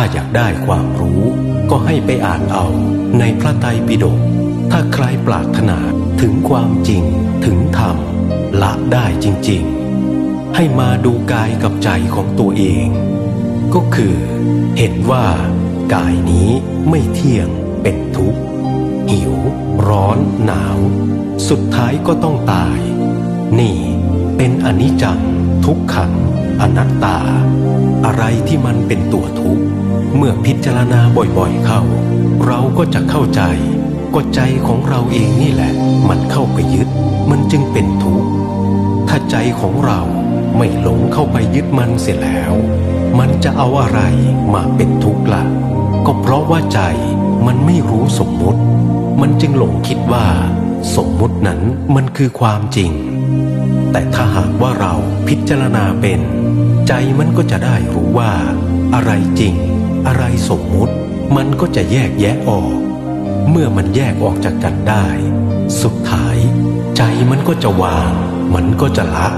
ถ้าอยากได้ความรู้ก็ให้ไปอ่านเอาในพระไตรปิฎก ถ้าใครปรารถนาถึงความจริงถึงธรรมละได้จริง ๆ ให้มาดูกายกับใจของตัวเอง ก็คือ เห็นว่ากายนี้ไม่เที่ยงเป็นทุกข์หิว ร้อน หนาว สุดท้ายก็ต้องตาย นี่เป็นอนิจจังทุกขังอนัตตา อะไรที่มันเป็นตัวทุกข์ เมื่อพิจารณาบ่อยๆเข้า เราก็จะเข้าใจก็ใจของเราเองนี่แหละ มันเข้าไปยึด มันจึงเป็นทุกข์ ถ้าใจของเราไม่หลงเข้าไปยึดมันเสียแล้ว มันจะเอาอะไรมาเป็นทุกข์ละ่ะ ก็เพราะว่าใจมันไม่รู้สมมุติ มันจึงหลงคิดว่า สมมุตินั้นมันคือความจริง แต่ถ้าหากว่าเราพิจารณาเป็น ใจมันก็จะได้รู้ว่า อะไรจริง อะไรสมมุติ มันก็จะแยกแยะออก เมื่อมันแยกออกจากกันได้ สุดท้าย ใจมันก็จะวาง มันก็จะละ